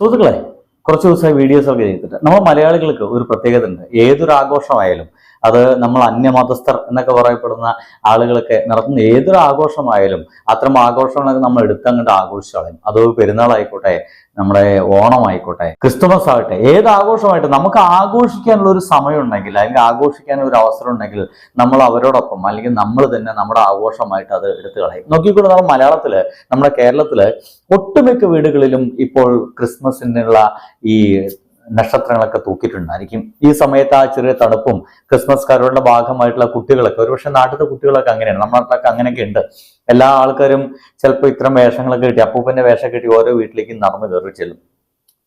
സുഹൃത്തുക്കളെ കുറച്ച് ദിവസമായി വീഡിയോസ് ഒക്കെ ചെയ്തിട്ട്. നമ്മൾ മലയാളികൾക്ക് ഒരു പ്രത്യേകത ഉണ്ട്. ഏതൊരു ആഘോഷമായാലും അത് നമ്മൾ അന്യമതസ്ഥർ എന്നൊക്കെ പറയപ്പെടുന്ന ആളുകളൊക്കെ നടത്തുന്ന ഏതൊരു ആഘോഷമായാലും അത്തരം ആഘോഷങ്ങളൊക്കെ നമ്മൾ എടുത്തങ്ങോട്ട് ആഘോഷിച്ചു കളയും. അത് പെരുന്നാളായിക്കോട്ടെ നമ്മുടെ ഓണമായിക്കോട്ടെ ക്രിസ്തുമസ് ആകട്ടെ ഏത് ആഘോഷമായിട്ട് നമുക്ക് ആഘോഷിക്കാനുള്ള ഒരു സമയം ഉണ്ടെങ്കിൽ അല്ലെങ്കിൽ ആഘോഷിക്കാൻ ഒരു അവസരം ഉണ്ടെങ്കിൽ നമ്മൾ അവരോടൊപ്പം അല്ലെങ്കിൽ നമ്മൾ തന്നെ നമ്മുടെ ആഘോഷമായിട്ട് അത് എടുത്തു കളയും. നോക്കിക്കൂടെ നമ്മൾ മലയാളത്തിൽ നമ്മുടെ കേരളത്തിൽ ഒട്ടുമിക്ക വീടുകളിലും ഇപ്പോൾ ക്രിസ്മസിനുള്ള ഈ നക്ഷത്രങ്ങളൊക്കെ തൂക്കിയിട്ടുണ്ടായിരിക്കും. ഈ സമയത്ത് ആ ചെറിയ തണുപ്പും ക്രിസ്മസ് കരോളിന്റെ ഭാഗമായിട്ടുള്ള കുട്ടികളൊക്കെ ഒരുപക്ഷെ നാട്ടിലത്തെ കുട്ടികളൊക്കെ അങ്ങനെയാണ്. നമ്മുടെ നാട്ടിലൊക്കെ അങ്ങനെയൊക്കെ ഉണ്ട്. എല്ലാ ആൾക്കാരും ചിലപ്പോൾ ഇത്തരം വേഷങ്ങളൊക്കെ കിട്ടി അപ്പൂപ്പന്റെ വേഷം കിട്ടി ഓരോ വീട്ടിലേക്കും നടന്നു കയറി ചെല്ലും.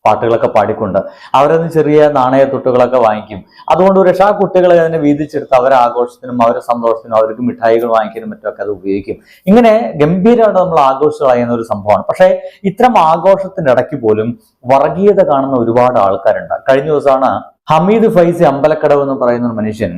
പാട്ടുകളൊക്കെ പാടിക്കൊണ്ട് അവരൊന്ന് ചെറിയ നാണയ തൊട്ടുകളൊക്കെ വാങ്ങിക്കും. അതുകൊണ്ട് ഒരു രക്ഷാ കുട്ടികളെ അതിനെ വീതിച്ചെടുത്ത് അവരെ ആഘോഷത്തിനും അവരെ സന്തോഷത്തിനും അവർക്ക് മിഠായികൾ വാങ്ങിക്കാനും മറ്റുമൊക്കെ അത് ഉപയോഗിക്കും. ഇങ്ങനെ ഗംഭീരമായിട്ട് നമ്മൾ ആഘോഷിച്ച് കളയുന്ന ഒരു സംഭവമാണ്. പക്ഷേ ഇത്തരം ആഘോഷത്തിന്റെ ഇടയ്ക്ക് പോലും വർഗീയത കാണുന്ന ഒരുപാട് ആൾക്കാരുണ്ട്. കഴിഞ്ഞ ദിവസമാണ് ഹമീദ് ഫൈസി അമ്പലക്കടവ് എന്ന് പറയുന്ന ഒരു മനുഷ്യൻ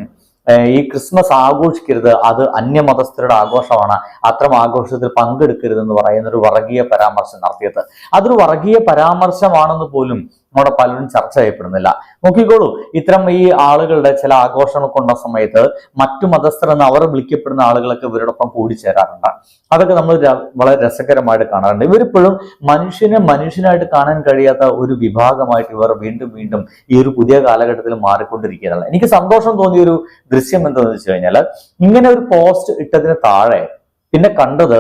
ഈ ക്രിസ്മസ് ആഘോഷിക്കരുത്. അത് അന്യമതസ്ഥരുടെ ആഘോഷമാണ്. അത്തരം ആഘോഷത്തിൽ പങ്കെടുക്കരുതെന്ന് പറയുന്ന ഒരു വർഗീയ പരാമർശം നടത്തിയത്. അതൊരു വർഗീയ പരാമർശമാണെന്ന് പോലും നമ്മുടെ പലരും ചർച്ച ചെയ്യപ്പെടുന്നില്ല. നോക്കിക്കോളൂ ഇത്തരം ഈ ആളുകളുടെ ചില ആഘോഷങ്ങളൊക്കെ ഉണ്ട സമയത്ത് മറ്റു മതസ്ഥർ എന്ന് അവർ വിളിക്കപ്പെടുന്ന ആളുകളൊക്കെ ഇവരോടൊപ്പം കൂടിച്ചേരാറുണ്ട്. അതൊക്കെ നമ്മൾ വളരെ രസകരമായിട്ട് കാണാറുണ്ട്. ഇവരിപ്പോഴും മനുഷ്യനെ മനുഷ്യനായിട്ട് കാണാൻ കഴിയാത്ത ഒരു വിഭാഗമായിട്ട് ഇവർ വീണ്ടും വീണ്ടും ഈ ഒരു പുതിയ കാലഘട്ടത്തിൽ മാറിക്കൊണ്ടിരിക്കുകയാണ്. എനിക്ക് സന്തോഷം തോന്നിയ ഒരു ദൃശ്യം എന്താണെന്ന് വെച്ച് കഴിഞ്ഞാൽ ഇങ്ങനെ ഒരു പോസ്റ്റ് ഇട്ടതിന് താഴെ പിന്നെ കണ്ടത്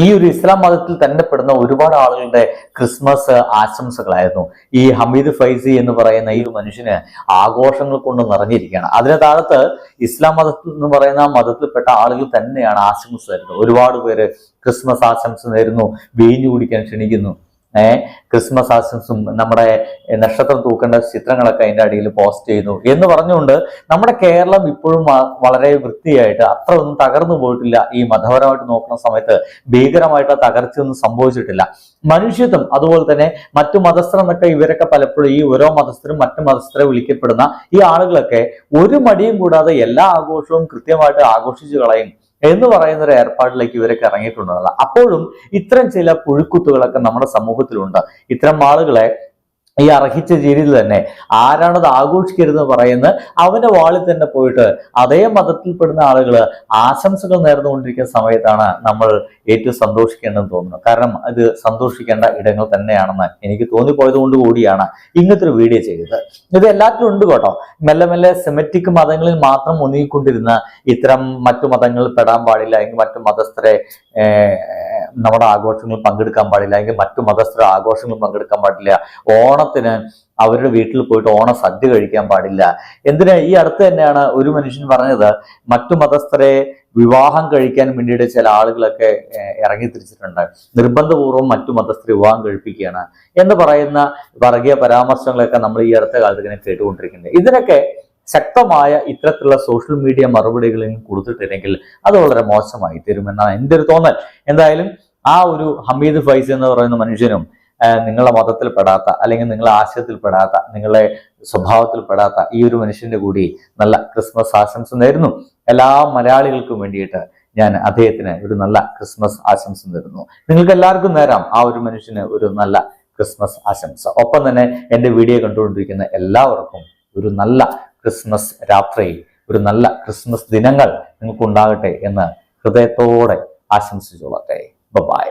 ഈ ഒരു ഇസ്ലാം മതത്തിൽ തന്നെ പെടുന്ന ഒരുപാട് ആളുകളുടെ ക്രിസ്മസ് ആശംസകളായിരുന്നു. ഈ ഹമീദ് ഫൈസി എന്ന് പറയുന്ന ഈ ഒരു മനുഷ്യന് ആഘോഷങ്ങൾ കൊണ്ട് നിറഞ്ഞിരിക്കുകയാണ്. അതിന് താഴത്ത് ഇസ്ലാം മതത്തിൽ എന്ന് പറയുന്ന മതത്തിൽപ്പെട്ട ആളുകൾ തന്നെയാണ് ആശംസ തരുന്നത് ഒരുപാട് പേര് ക്രിസ്മസ് ആശംസ നേരുന്നു വീഞ്ഞു കുടിക്കാൻ ക്ഷണിക്കുന്നു. ക്രിസ്മസ് ആശംസും നമ്മുടെ നക്ഷത്രം തൂക്കേണ്ട ചിത്രങ്ങളൊക്കെ അതിന്റെ അടിയിൽ പോസ്റ്റ് ചെയ്യുന്നു. എന്ന് പറഞ്ഞുകൊണ്ട് നമ്മുടെ കേരളം ഇപ്പോഴും വളരെ വൃത്തിയായിട്ട് അത്ര ഒന്നും തകർന്നു പോയിട്ടില്ല. ഈ മതപരമായിട്ട് നോക്കുന്ന സമയത്ത് ഭീകരമായിട്ടുള്ള തകർച്ചയൊന്നും സംഭവിച്ചിട്ടില്ല. മനുഷ്യത്വം അതുപോലെ തന്നെ മറ്റു മതസ്ഥർ എന്നൊക്കെ ഇവരൊക്കെ പലപ്പോഴും ഈ ഓരോ മതസ്ഥരും മറ്റു മതസ്ഥരെ വിളിക്കപ്പെടുന്ന ഈ ആളുകളൊക്കെ ഒരു മടിയും കൂടാതെ എല്ലാ ആഘോഷവും കൃത്യമായിട്ട് ആഘോഷിച്ചു കളയും. എന്ന് പറയുന്ന ഒരു ഏർപ്പാടിലേക്ക് ഇവരൊക്കെ ഇറങ്ങിയിട്ടുണ്ടെന്നുള്ള അപ്പോഴും ഇത്തരം ചില പുഴുക്കുത്തുകളൊക്കെ നമ്മുടെ സമൂഹത്തിലുണ്ട്. ഇത്തരം ആളുകളെ ഈ അർഹിച്ച രീതിയിൽ തന്നെ ആരാണത് ആഘോഷിക്കരുതെന്ന് പറയുന്ന അവന്റെ വാളിൽ തന്നെ പോയിട്ട് അതേ മതത്തിൽപ്പെടുന്ന ആളുകൾ ആശംസകൾ നേർന്നുകൊണ്ടിരിക്കുന്ന സമയത്താണ് നമ്മൾ ഏറ്റവും സന്തോഷിക്കേണ്ടതെന്ന് തോന്നുന്നു കാരണം അത് സന്തോഷിക്കേണ്ട ഇടങ്ങൾ തന്നെയാണെന്ന് എനിക്ക് തോന്നിപ്പോയത് കൊണ്ട് കൂടിയാണ് ഇങ്ങനത്തെ ഒരു വീഡിയോ ചെയ്തത്. ഇത് എല്ലാത്തിലും ഉണ്ട് കേട്ടോ. മെല്ലെ മെല്ലെ സെമറ്റിക് മതങ്ങളിൽ മാത്രം ഒതുങ്ങിക്കൊണ്ടിരുന്ന ഇത്തരം മറ്റു മതങ്ങളിൽ പെടാൻ പാടില്ല അല്ലെങ്കിൽ മറ്റു മതസ്ഥരെ നമ്മുടെ ആഘോഷങ്ങളിൽ പങ്കെടുക്കാൻ പാടില്ല അല്ലെങ്കിൽ മറ്റു മതസ്ഥരുടെ ആഘോഷങ്ങളിൽ പങ്കെടുക്കാൻ പാടില്ല ഓണത്തിന് അവരുടെ വീട്ടിൽ പോയിട്ട് ഓണ സദ്യ കഴിക്കാൻ പാടില്ല. എന്തിനാ? ഈ അടുത്ത് തന്നെയാണ് ഒരു മനുഷ്യൻ പറഞ്ഞത് മറ്റു മതസ്ഥരെ വിവാഹം കഴിക്കാൻ വേണ്ടിയിട്ട് ചില ആളുകളൊക്കെ ഇറങ്ങി തിരിച്ചിട്ടുണ്ട്. നിർബന്ധപൂർവം മറ്റു മതസ്ഥരെ വിവാഹം കഴിപ്പിക്കുകയാണ് എന്ന് പറയുന്ന വർഗീയ പരാമർശങ്ങളൊക്കെ നമ്മൾ ഈ അടുത്ത കാലത്ത് ഇങ്ങനെ കേട്ടുകൊണ്ടിരിക്കുന്നത് ഇതിനൊക്കെ ശക്തമായ ഇത്തരത്തിലുള്ള സോഷ്യൽ മീഡിയ മറുപടികളെയും കൊടുത്തിട്ടില്ലെങ്കിൽ അത് വളരെ മോശമായി തീരുമെന്നാണ് എന്റെ ഒരു തോന്നൽ. എന്തായാലും ആ ഒരു ഹമീദ് ഫൈസ് എന്ന് പറയുന്ന മനുഷ്യനും നിങ്ങളുടെ മതത്തിൽ പെടാത്ത അല്ലെങ്കിൽ നിങ്ങളുടെ ആശയത്തിൽ പെടാത്ത നിങ്ങളുടെ സ്വഭാവത്തിൽ പെടാത്ത ഈ ഒരു മനുഷ്യന്റെ കൂടി നല്ല ക്രിസ്മസ് ആശംസ നേരുന്നു. എല്ലാ മലയാളികൾക്കും വേണ്ടിയിട്ട് ഞാൻ അദ്ദേഹത്തിന് ഒരു നല്ല ക്രിസ്മസ് ആശംസ നേരുന്നു. നിങ്ങൾക്ക് എല്ലാവർക്കും നേരാം ആ ഒരു മനുഷ്യന് ഒരു നല്ല ക്രിസ്മസ് ആശംസ. ഒപ്പം തന്നെ എന്റെ വീഡിയോ കണ്ടുകൊണ്ടിരിക്കുന്ന എല്ലാവർക്കും ഒരു നല്ല ക്രിസ്മസ് രാത്രി ഒരു നല്ല ക്രിസ്മസ് ദിനങ്ങൾ നിങ്ങൾക്ക് ഉണ്ടാകട്ടെ എന്ന് ഹൃദയത്തോടെ ആശംസിച്ചോളട്ടെ ബൈ